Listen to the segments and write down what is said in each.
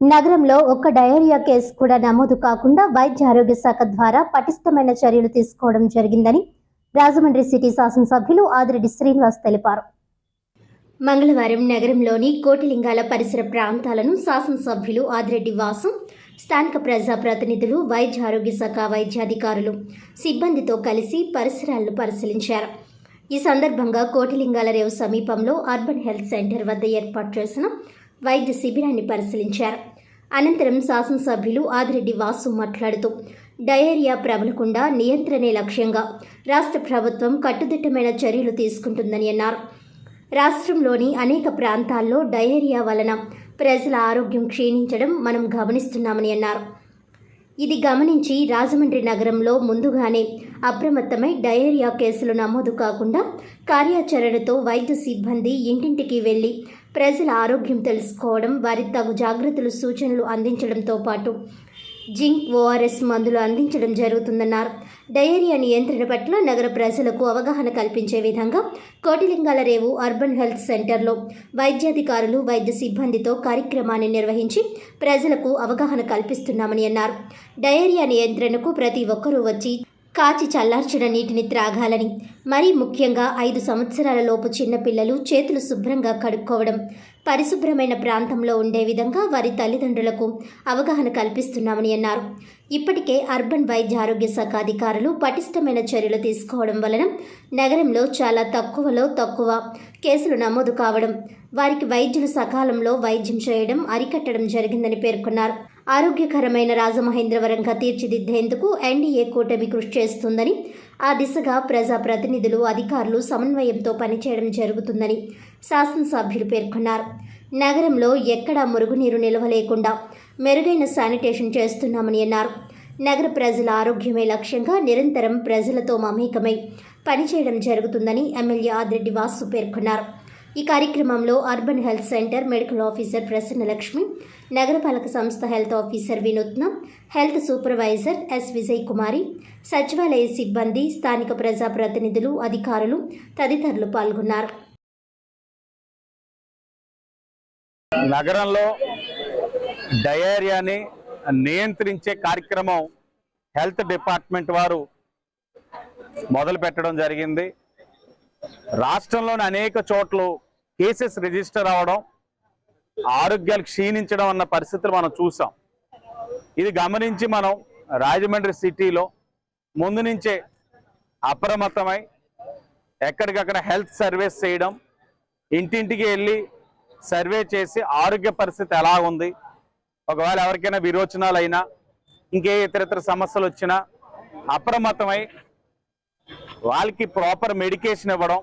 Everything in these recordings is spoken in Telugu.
నగరంలో ఒక్క డయేరియా కేసు కూడా నమోదు కాకుండా వైద్య ఆరోగ్య శాఖ ద్వారా పటిష్టమైన చర్యలు తీసుకోవడం జరిగిందని రాజమండ్రి సిటీ శాసనసభ్యులు ఆదిరెడ్డి శ్రీనివాస్ తెలిపారు. మంగళవారం నగరంలోని కోటిలింగాల పరిసర ప్రాంతాలను శాసనసభ్యులు ఆదిరెడ్డి వాసు స్థానిక ప్రజాప్రతినిధులు వైద్య ఆరోగ్య శాఖ వైద్యాధికారులు సిబ్బందితో కలిసి పరిసరాలను పరిశీలించారు. ఈ సందర్భంగా కోటిలింగాల రేవు సమీపంలో అర్బన్ హెల్త్ సెంటర్ వద్ద ఏర్పాటు చేసిన వైద్య శిబిరాన్ని పరిశీలించారు. అనంతరం శాసనసభ్యులు ఆదిరెడ్డి వాసు మాట్లాడుతూ డయేరియా ప్రబలకుండా నియంత్రణే లక్ష్యంగా రాష్ట్ర ప్రభుత్వం కట్టుదిట్టమైన చర్యలు తీసుకుంటుందని అన్నారు. రాష్ట్రంలోని అనేక ప్రాంతాల్లో డయేరియా వలన ప్రజల ఆరోగ్యం క్షీణించడం మనం గమనిస్తున్నామని అన్నారు. ఇది గమనించి రాజమండ్రి నగరంలో ముందుగానే అప్రమత్తమై డయేరియా కేసులు నమోదు కాకుండా కార్యాచరణతో వైద్య సిబ్బంది ఇంటింటికి వెళ్ళి ప్రజల ఆరోగ్యం తెలుసుకోవడం వారి తగు జాగ్రత్తలు సూచనలు అందించడంతో పాటు జింక్ ఓఆర్ఎస్ మందులు అందించడం జరుగుతుందన్నారు. డయేరియా నియంత్రణ పట్ల నగర ప్రజలకు అవగాహన కల్పించే విధంగా కోటిలింగాల రేవు అర్బన్ హెల్త్ సెంటర్లో వైద్యాధికారులు వైద్య సిబ్బందితో కార్యక్రమాన్ని నిర్వహించి ప్రజలకు అవగాహన కల్పిస్తున్నామని అన్నారు. డయేరియా నియంత్రణకు ప్రతి ఒక్కరూ వచ్చి కాచి చల్లార్చిన నీటిని త్రాగాలని. మరీ ముఖ్యంగా ఐదు సంవత్సరాల లోపు చిన్నపిల్లలు చేతులు శుభ్రంగా కడుక్కోవడం. పరిశుభ్రమైన ప్రాంతంలో ఉండే విధంగా వారి తల్లిదండ్రులకు అవగాహన కల్పిస్తున్నామని అన్నారు. ఇప్పటికే అర్బన్ వైద్య ఆరోగ్య శాఖ అధికారులు పటిష్టమైన చర్యలు తీసుకోవడం వలన నగరంలో చాలా తక్కువలో తక్కువ కేసులు నమోదు కావడం వారికి వైద్యులు సకాలంలో వైద్యం చేయడం అరికట్టడం జరిగిందని పేర్కొన్నారు. ఆరోగ్యకరమైన రాజమహేంద్రవరంగా తీర్చిదిద్దేందుకు ఎన్డీఏ కూటమి కృషి చేస్తుందని ఆ దిశగా ప్రజాప్రతినిధులు అధికారులు సమన్వయంతో పనిచేయడం జరుగుతుందని శాసనసభ్యులు పేర్కొన్నారు. నగరంలో ఎక్కడా మురుగునీరు నిల్వ లేకుండా మెరుగైన శానిటేషన్ చేస్తున్నామని అన్నారు. నగర ప్రజల ఆరోగ్యమే లక్ష్యంగా నిరంతరం ప్రజలతో మమేకమై పనిచేయడం జరుగుతుందని ఎమ్మెల్యే ఆదిరెడ్డి వాసు పేర్కొన్నారు. ఈ కార్యక్రమంలో urban health centre medical officer Prasannalakshmi నగరపాలక సంస్థ health officer Vinutna health supervisor S Vijay Kumari సచివాలయ సిబ్బంది స్థానిక ప్రజాప్రతినిధులు అధికారులు తదితరులు పాల్గొన్నారు. నగరంలో డయేరియాని నియంత్రించే కార్యక్రమం హెల్త్ డిపార్ట్మెంట్ వారు మొదలు పెట్టడం జరిగింది. రాష్ట్రంలోని అనేక చోట్ల కేసెస్ రిజిస్టర్ అవ్వడం ఆరోగ్యాలు క్షీణించడం అన్న పరిస్థితులు మనం చూసాం. ఇది గమనించి మనం రాజమండ్రి సిటీలో ముందు నుంచే అప్రమత్తమై ఎక్కడికక్కడ హెల్త్ సర్వేస్ చేయడం ఇంటింటికి వెళ్ళి సర్వే చేసి ఆరోగ్య పరిస్థితి ఎలా ఉంది ఒకవేళ ఎవరికైనా విరోచనాలు అయినా ఇంకే ఇతరితర సమస్యలు వచ్చినా అప్రమత్తమై వాళ్ళకి ప్రాపర్ మెడికేషన్ ఇవ్వడం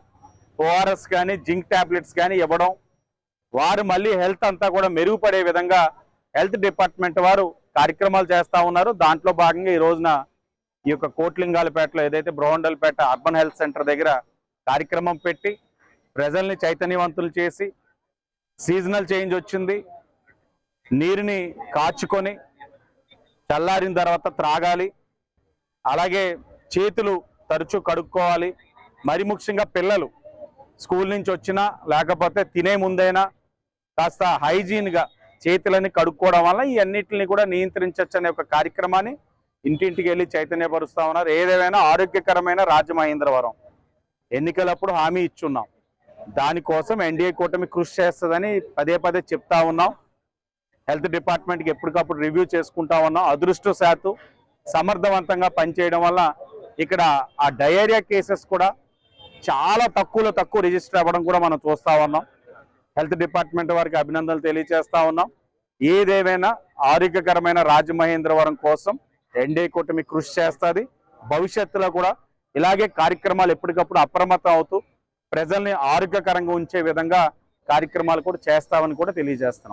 ఓఆర్ఎస్ కానీ జింక్ టాబ్లెట్స్ కానీ ఇవ్వడం వారు మళ్ళీ హెల్త్ అంతా కూడా మెరుగుపడే విధంగా హెల్త్ డిపార్ట్మెంట్ వారు కార్యక్రమాలు చేస్తూ ఉన్నారు. దాంట్లో భాగంగా ఈ రోజున ఈ యొక్క కోట్లింగాలపేటలో ఏదైతే బ్రోహండల్పేట అర్బన్ హెల్త్ సెంటర్ దగ్గర కార్యక్రమం పెట్టి ప్రజల్ని చైతన్యవంతులు చేసి సీజనల్ చేంజ్ వచ్చింది. నీరుని కాచుకొని చల్లారిన తర్వాత త్రాగాలి. అలాగే చేతులు తరచూ కడుక్కోవాలి. మరి ముఖ్యంగా పిల్లలు స్కూల్ నుంచి వచ్చినా లేకపోతే తినే ముందైనా కాస్త హైజీన్గా చేతులని కడుక్కోవడం వల్ల ఈ కూడా నియంత్రించవచ్చు అనే ఒక కార్యక్రమాన్ని ఇంటింటికి వెళ్ళి చైతన్యపరుస్తా ఉన్నారు. ఏదేమైనా ఆరోగ్యకరమైన రాజమహేంద్రవరం ఎన్నికలప్పుడు హామీ ఇచ్చున్నాం. దానికోసం ఎన్డీఏ కూటమి కృషి చేస్తుందని పదే పదే చెప్తా ఉన్నాం. హెల్త్ డిపార్ట్మెంట్కి ఎప్పటికప్పుడు రివ్యూ చేసుకుంటా ఉన్నాం. అదృష్టశాత్తు సమర్థవంతంగా పనిచేయడం వల్ల ఇక్కడ ఆ డయేరియా కేసెస్ కూడా చాలా తక్కువలో తక్కువ రిజిస్టర్ అవ్వడం కూడా మనం చూస్తా ఉన్నాం. హెల్త్ డిపార్ట్మెంట్ వారికి అభినందనలు తెలియజేస్తూ ఉన్నాం. ఏదేమైనా ఆరోగ్యకరమైన రాజమహేంద్రవరం కోసం ఎండే కూటమి కృషి చేస్తుంది. భవిష్యత్తులో కూడా ఇలాగే కార్యక్రమాలు ఎప్పటికప్పుడు అప్రమత్తం అవుతూ ప్రజల్ని ఆరోగ్యకరంగా ఉంచే విధంగా కార్యక్రమాలు కూడా చేస్తామని కూడా తెలియజేస్తున్నాం.